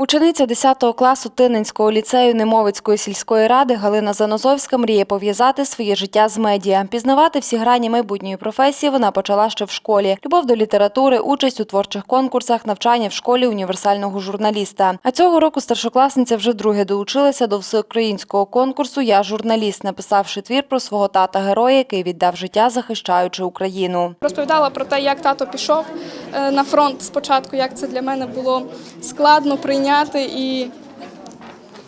Учениця 10 класу Тининського ліцею Немовицької сільської ради Галина Занозовська мріє пов'язати своє життя з медіа. Пізнавати всі грані майбутньої професії вона почала ще в школі. Любов до літератури, участь у творчих конкурсах, навчання в школі універсального журналіста. А цього року старшокласниця вже вдруге долучилася до всеукраїнського конкурсу Я журналіст, написавши твір про свого тата героя, який віддав життя, захищаючи Україну. Розповідала про те, як тато пішов е, на фронт спочатку, як це для мене було складно прийняти, і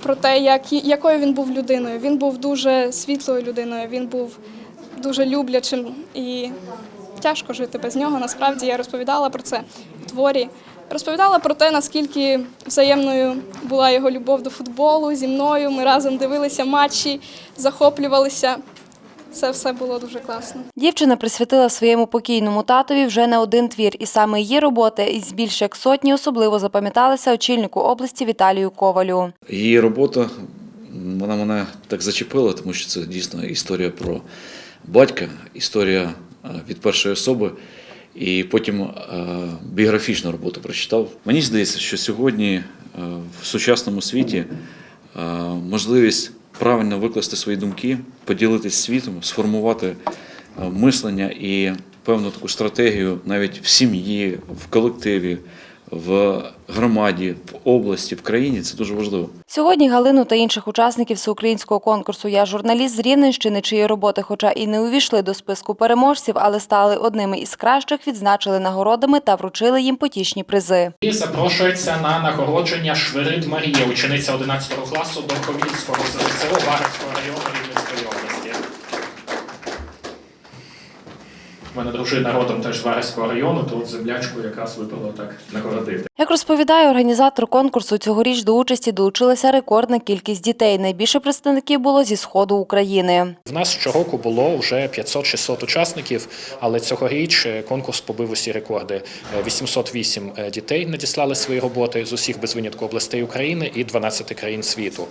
про те, як, якою він був людиною. Він був дуже світлою людиною, він був дуже люблячим і тяжко жити без нього. Насправді я розповідала про це в творі. Розповідала про те, наскільки взаємною була його любов до футболу зі мною. Ми разом дивилися матчі, захоплювалися. Це все було дуже класно. Дівчина присвятила своєму покійному татові вже не один твір, і саме її роботи із більш як сотні особливо запам'яталися очільнику області Віталію Ковалю. Її робота вона мене так зачепила, тому що це дійсно історія про батька, історія е, від першої особи, і потім е, біографічну роботу прочитав. Мені здається, що сьогодні е, в сучасному світі можливість правильно викласти свої думки, поділитися світом, сформувати е, мислення і певну таку стратегію навіть в сім'ї, в колективі, в громаді, в області, в країні це дуже важливо. Сьогодні Галину та інших учасників всеукраїнського конкурсу Я журналіст з Рівненщини, чиї роботи, хоча і не увійшли до списку переможців, але стали одними із кращих, відзначили нагородами та вручили їм потішні призи. І запрошується на нагородження Швирид Марія, учениця 11 класу Довковільського ЗСО Варського району Рівненської області. У мене дружина родом теж з Варського району, то от землячку якраз випало так нагородити. Як розповідає організатор конкурсу, цьогоріч до участі долучилася рекордна кількість дітей. Найбільше представників було зі сходу України. В нас щороку було вже 500-600 учасників, але цьогоріч е, конкурс побив усі рекорди. Е, 808 дітей надіслали свої роботи з усіх без винятку областей України і 12 країн світу.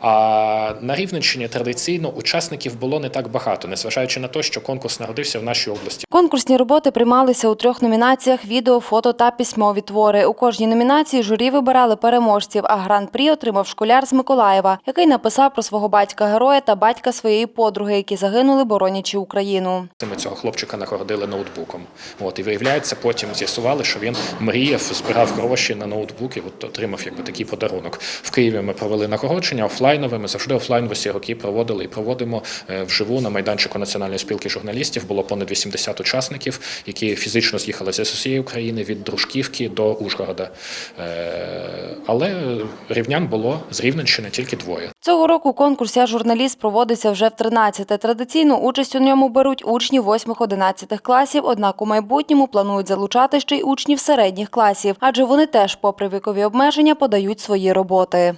А на Рівненщині традиційно учасників було не так багато, незважаючи на те, що конкурс народився в нашій області. Конкурсні роботи приймалися у трьох номінаціях: відео, фото та письмові твори. У кожній номінації журі вибирали переможців. А гран-прі отримав школяр з Миколаєва, який написав про свого батька героя та батька своєї подруги, які загинули, боронячи Україну. Ми цього хлопчика нагородили ноутбуком. От і виявляється, потім з'ясували, що він мріяв, збирав гроші на ноутбук і от отримав якби такий подарунок. В Києві ми провели нагородження офлайнове. Ми завжди офлайн в усі роки проводили і проводимо е, вживу на майданчику Національної спілки журналістів. Було понад 80 учасників, які фізично з'їхалися з усієї України від Дружківки до Ужгорода. Е, Але рівнян було з Рівненщини тільки двоє. Цього року конкурс «Я журналіст» проводиться вже в 13-те. Традиційно участь у ньому беруть учні 8-11 класів, однак у майбутньому планують залучати ще й учнів середніх класів, адже вони теж, попри вікові обмеження, подають свої роботи.